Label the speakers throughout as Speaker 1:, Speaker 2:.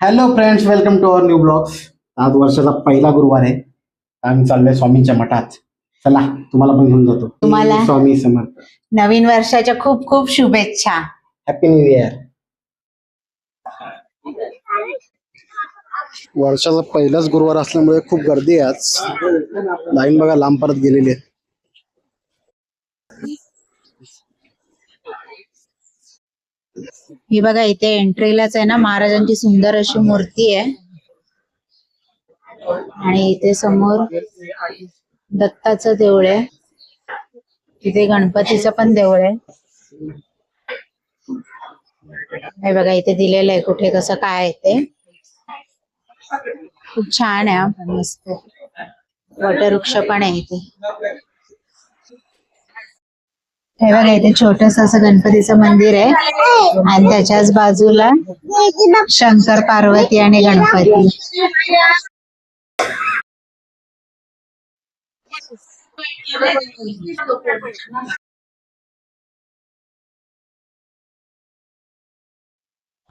Speaker 1: Hello friends welcome to our new blogs आज वर्षाचा पहिला गुरुवार आहे. आम्ही चाललोय स्वामींच्या मठात. चला तुम्हाला पण घेऊन जातो.
Speaker 2: तुम्हाला?
Speaker 1: स्वामी समर्थ.
Speaker 2: नवीन वर्षाच्या खूप खूप शुभेच्छा.
Speaker 1: हॅपी न्यू इयर वर्षाचा पहिलाच गुरुवार असल्यामुळे खूप गर्दी आहे आज. लाईन बघा लांब परत गेलेली आहे.
Speaker 2: ही बघा इथे एंट्रीलाच आहे ना महाराजांची सुंदर अशी मूर्ती आहे. आणि इथे समोर दत्ताचं देऊळ आहे. तिथे गणपतीचं पण देऊळ आहे. हे बघा इथे दिलेलं आहे कुठे कसं काय आहे ते. खूप छान आहे मस्त. वटवृक्ष पण आहे इथे. हे बघा इथे छोटस असं गणपतीचं मंदिर आहे. आणि त्याच्याच बाजूला शंकर पार्वती आणि गणपती.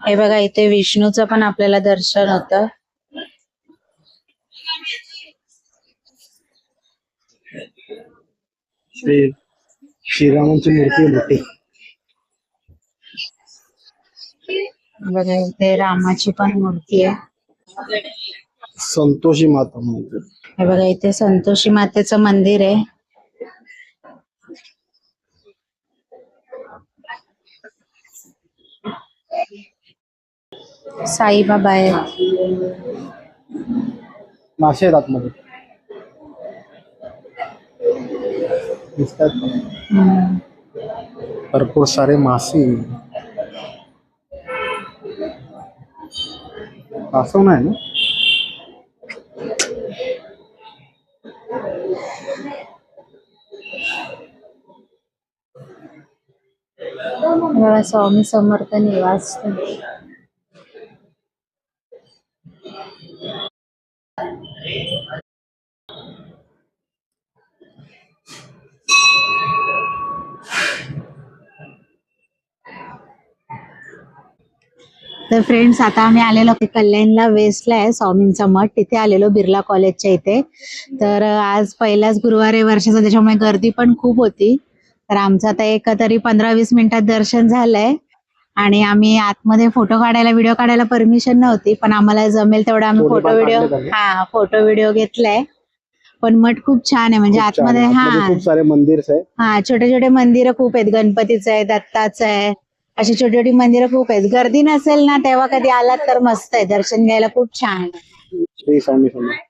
Speaker 2: हे बघा इथे विष्णूचं पण आपल्याला दर्शन होतं.
Speaker 1: श्री श्रीरामांची मूर्ती आहे मोठी.
Speaker 2: बघा इथे रामाची पण मूर्ती आहे.
Speaker 1: संतोषी माता मंदिर.
Speaker 2: हे बघा इथे संतोषी मातेचं मंदिर आहे. साईबाबा आहेत
Speaker 1: मासे आहेत आतमध्ये. दिसतात. भरपूर सारे मासे असं नाही ना
Speaker 2: हे बघा स्वामी समर्थ निवास तर फ्रेंड्स आता आम्ही आलेलो कल्याणला वेस्टला आहे स्वामींचा मठ. तिथे आलेलो बिर्ला कॉलेजच्या इथे. तर आज पहिलाच गुरुवार आहे वर्षाचा त्याच्यामुळे गर्दी पण खूप होती. तर आमचं आता एक तरी पंधरा वीस मिनिटात दर्शन झालंय. आणि आम्ही आतमध्ये फोटो काढायला व्हिडिओ काढायला परमिशन नव्हती पण आम्हाला जमेल तेवढा आम्ही फोटो व्हिडिओ. हा फोटो व्हिडिओ घेतलाय. पण मठ खूप छान आहे. म्हणजे आतमध्ये. हा.
Speaker 1: खूप सारे मंदिर
Speaker 2: हा छोटे छोटे मंदिरं खूप आहेत. गणपतीचं आहे दत्ताचं आहे. अशी छोटी छोटी मंदिरं खूप आहेत. गर्दी नसेल ना तेव्हा कधी आलात तर मस्त आहे. दर्शन घ्यायला खूप छान आहे.
Speaker 1: श्री स्वामी समर्थ.